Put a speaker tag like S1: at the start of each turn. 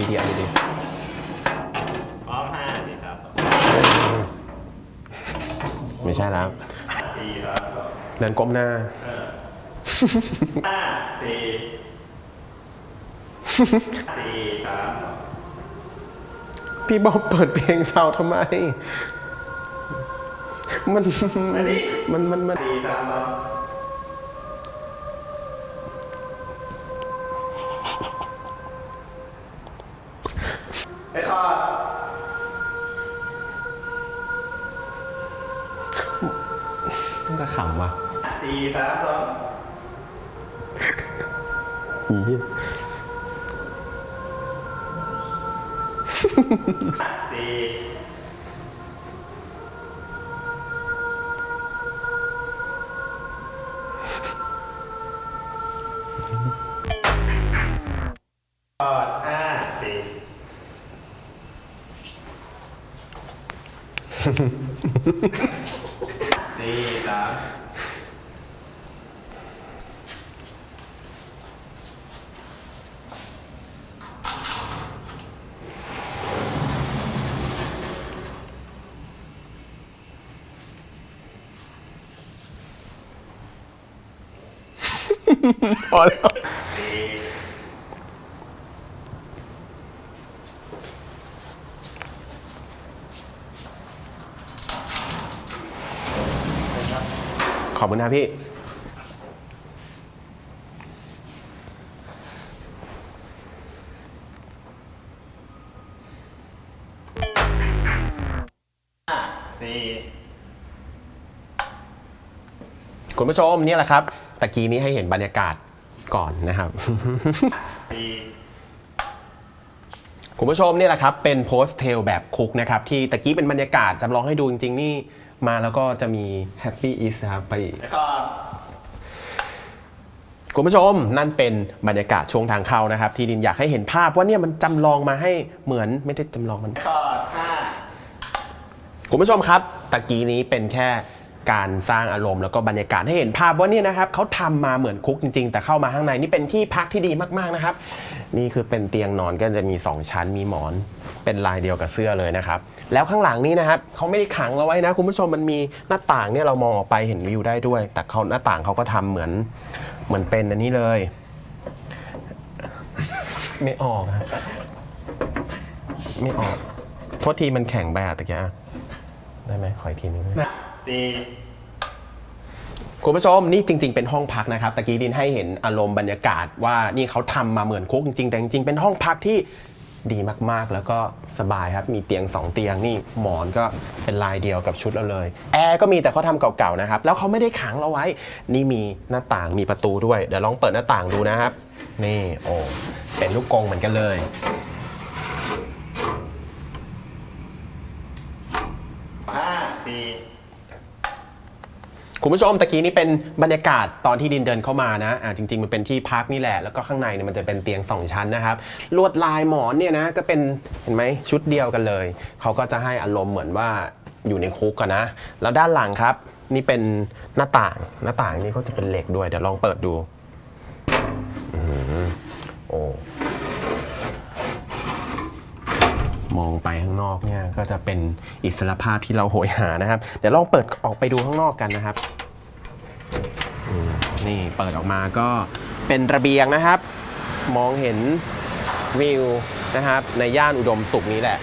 S1: ดีดีเอาดีดี
S2: พร้อมห้าสี่สามสอง
S1: ไม่ใช่แล้ว
S2: สี่สามสอง
S1: เดินก้มหน้า
S2: ห้าสี่สี่สามสอง
S1: พี่บอมเปิดเพลงเศร้าทำไม มัน มัน มัน มัน
S2: สี่สามสอง
S1: มันจะขำว่ะ
S2: สี่สามสอง
S1: อี
S2: สี่ สี่สาม
S1: พอแล้ว
S2: สี่
S1: ขอบคุณนะพี่
S2: สี่
S1: คุณผู้ชมนี่แหละครับตะกี้นี้ให้เห็นบรรยากาศก่อนนะครับ
S2: สี่
S1: คุณผู้ชมนี่แหละครับเป็นโพสเทลแบบคุกนะครับที่ตะกี้เป็นบรรยากาศจำลองให้ดูจริง ๆ นี่ มาแล้วก็จะมี Happy East ครับไป
S2: แล้วก็
S1: คุณผู้ชมนั่นเป็นบรรยากาศช่วงทางเข้านะครับ ที่ดินอยากให้เห็นภาพว่าเนี่ยมันจำลองมาให้เหมือนไม่ได้จำลองมัน
S2: แล้วก็ห้า
S1: คุณผู้ชมครับตะกี้นี้เป็นแค่ การสร้างอารมณ์แล้วก็บรรยากาศให้เห็นภาพว่านี่นะครับเขาทำมาเหมือนคุกจริง ๆ แต่เข้ามาข้างในนี่เป็นที่พักที่ดีมากๆนะครับ นี่คือเป็นเตียงนอนก็จะมี 2 ชั้นมีหมอน เป็นลายเดียวกับเสื้อเลยนะครับ แล้วข้างหลังนี้นะครับเขาไม่ได้ขังเราไว้นะ คุณผู้ชมมันมีหน้าต่างเนี่ยเรามองออกไปเห็นวิวได้ด้วย แต่เขาหน้าต่างเขาก็ทำเหมือนเหมือนเป็นอันนี้เลย ไม่ออกอะไม่ออกโทษทีมันแข็งไปอะตะกี้ได้ไหมขออีกทีนึง ได้ไหม
S2: สี่
S1: คุณผู้ชมนี่จริง ๆ เป็นห้องพักนะครับตะกี้ดินให้เห็นอารมณ์บรรยากาศว่านี่เขาทำมาเหมือนคุกจริงๆแต่จริงๆเป็นห้องพักที่ดีมากๆ แล้วก็สบายครับ มีเตียง 2 เตียงนี่หมอนก็เป็นลายเดียวกับชุดเราเลย แอร์ก็มีแต่เขาทำเก่าๆนะครับ แล้วเขาไม่ได้ขังเราไว้ นี่มีหน้าต่างมีประตูด้วย เดี๋ยวลองเปิดหน้าต่างดูนะครับ นี่โอ้เป็นลูกกรงเหมือนกันเลย
S2: ห้าสี่
S1: คุณผู้ชมตะกี้นี้เป็นบรรยากาศตอนที่ดินเดินเข้ามานะอ่าจริง ๆ มันเป็นที่พักนี่แหละ แล้วก็ข้างในเนี่ยมันจะเป็นเตียง 2 ชั้นนะครับ ลวดลายหมอนเนี่ยนะก็เป็นเห็นไหมชุดเดียวกันเลย เขาก็จะให้อารมณ์เหมือนว่าอยู่ในคุกกันนะ แล้วด้านหลังครับ นี่เป็นหน้าต่างหน้าต่างนี่ก็จะเป็นเหล็กด้วยเดี๋ยวลองเปิดดูอื้อหือโอ้ มองไปข้างนอกเนี่ยก็จะเป็นอิสรภาพที่เราโหยหานะครับ เดี๋ยวลองเปิดออกไปดูข้างนอกกันนะครับนี่เปิดออกมาก็เป็นระเบียงนะครับ มองเห็นวิวนะครับ ในย่านอุดมสุขนี้แหละ